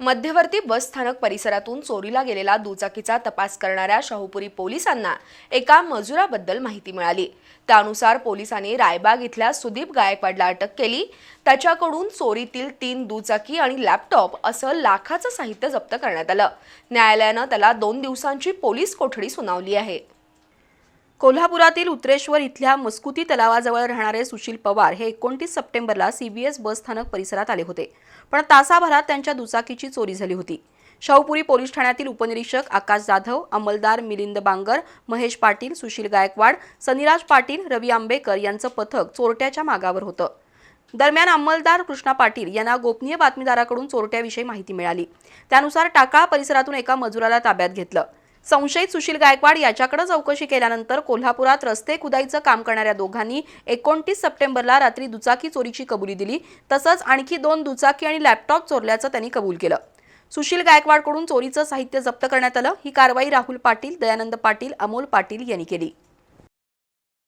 मध्यवर्ती बस स्थानक परिसरातून चोरीला गेलेला दुचाकीचा तपास करणाऱ्या शाहूपुरी पोलिसांना एका मजुराबद्दल माहिती मिळाली. त्यानुसार पोलिसांनी रायबाग इथल्या सुदीप गायकवाडला अटक केली. त्याच्याकडून चोरीतील तीन दुचाकी आणि लॅपटॉप असं लाखाचं साहित्य जप्त करण्यात आलं. न्यायालयानं त्याला दोन दिवसांची पोलीस कोठडी सुनावली आहे. कोल्हापुरातील उत्रेश्वर इथल्या मस्कुती तलावाजवळ राहणारे सुशील पवार हे एकोणतीस सप्टेंबरला सीबीएस बस स्थानक परिसरात आले होते. पण तासाभरात त्यांच्या दुचाकीची चोरी झाली होती. शाहूपुरी पोलीस ठाण्यातील उपनिरीक्षक आकाश जाधव अंमलदार मिलिंद बांगर महेश पाटील सुशील गायकवाड सनिराज पाटील रवी आंबेकर यांचं पथक चोरट्याच्या मागावर होतं. दरम्यान अंमलदार कृष्णा पाटील यांना गोपनीय बातमीदाराकडून चोरट्याविषयी माहिती मिळाली. त्यानुसार टाकाळ परिसरातून एका मजुराला ताब्यात घेतलं. संशयित सुशील गायकवाड याच्याकडे चौकशी केल्यानंतर कोल्हापुरात रस्ते खुदाईचं काम करणाऱ्या दोघांनी एकोणतीस सप्टेंबरला रात्री दुचाकी चोरीची कबुली दिली. तसंच आणखी दोन दुचाकी आणि लॅपटॉप चोरल्याचं त्यांनी कबूल केलं. सुशील गायकवाडकडून चोरीचं साहित्य जप्त करण्यात आलं. ही कारवाई राहुल पाटील दयानंद पाटील अमोल पाटील यांनी केली.